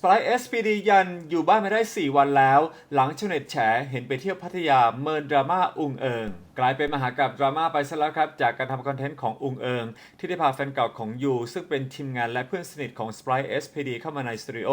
สไปร์เอสพีดียันอยู่บ้านมาได้ 4 วันแล้ว หลังชาวเน็ตแฉเห็นไปเที่ยวพัทยาเมินดราม่าอุงเอิง กลายเป็นมหากราบดราม่าไปซะแล้วครับ จากการทำคอนเทนต์ของอุงเอิง ที่ได้พาแฟนเก่าของยูซึ่งเป็นทีมงานและเพื่อนสนิทของ Sprite SPD เข้ามาในสตูดิโอ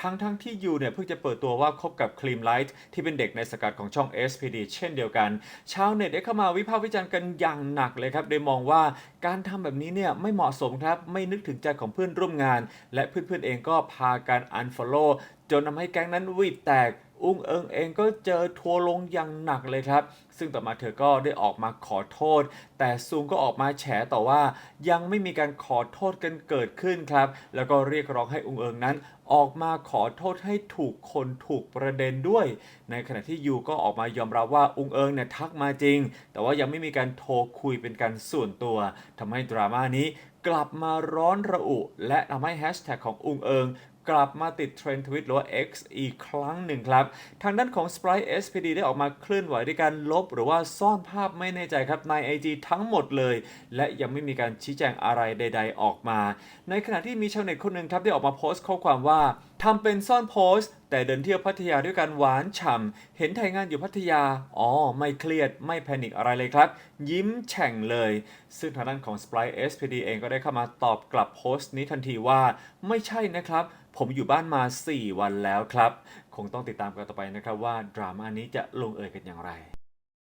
ทั้งทั้งที่ยูเนี่ยเพิ่งจะเปิดตัวว่าคบกับคลีมไลท์ที่เป็นเด็กในสกัดของช่อง SPD เช่นเดียวกัน ชาวเน็ตได้เข้ามาวิพากษ์วิจารณ์กันอย่างหนักเลยครับโดยมองว่าการทำแบบนี้เนี่ยไม่เหมาะสมครับไม่นึกถึงใจของเพื่อนร่วมงาน และเพื่อนๆเองก็พาการ unfollow จนทำให้แก๊งนั้นวีดแตก อุ้งเอิงเองก็เจอทัวร์ลงอย่างหนักเลยครับ ซึ่งต่อมาเธอก็ได้ออกมาขอโทษ แต่ซูงก็ออกมาแฉต่อว่า ยังไม่มีการขอโทษกันเกิดขึ้นครับ แล้วก็เรียกร้องให้อุ้งเอิงนั้นออกมาขอโทษให้ถูกคนถูกประเด็นด้วย ในขณะที่ยูก็ออกมายอมรับว่าอุ้งเอิงเนี่ยทักมาจริง แต่ว่ายังไม่มีการโทรคุยเป็นการส่วนตัวทำให้ดราม่านี้กลับมาร้อนระอุ และทำให้แฮชแท็กของอุงเอิง กลับมาติดเทรนด์ทวิตหรือว่า X อีกครั้งหนึ่งครับ ทางด้านของ Sprite SPD ได้ออกมาเคลื่อนไหวด้วยการลบ หรือว่าซ่อนภาพไม่แน่ใจครับใน IG ทั้งหมดเลย และยังไม่มีการชี้แจงอะไรใด ๆ ออกมา ในขณะที่มีชาวเน็ตคนหนึ่งครับได้ออกมาโพสต์ข้อความว่าทำเป็นซ่อนโพสต์ แต่เดินเที่ยวพัทยาด้วยกันหวานฉ่ำเห็นถ่ายงานอยู่พัทยา อ๋อ ไม่เครียดไม่แพนิคอะไรเลยครับ ยิ้มแฉ่งเลย ซึ่งทางด้านของ Sprite SPD เองก็ได้เข้ามาตอบกลับโพสต์นี้ทันทีว่า ไม่ใช่นะครับผมอยู่บ้านมา 4 วันแล้วครับ คงต้องติดตามกันต่อไปนะครับว่าดราม่านี้จะลงเอยกันอย่างไร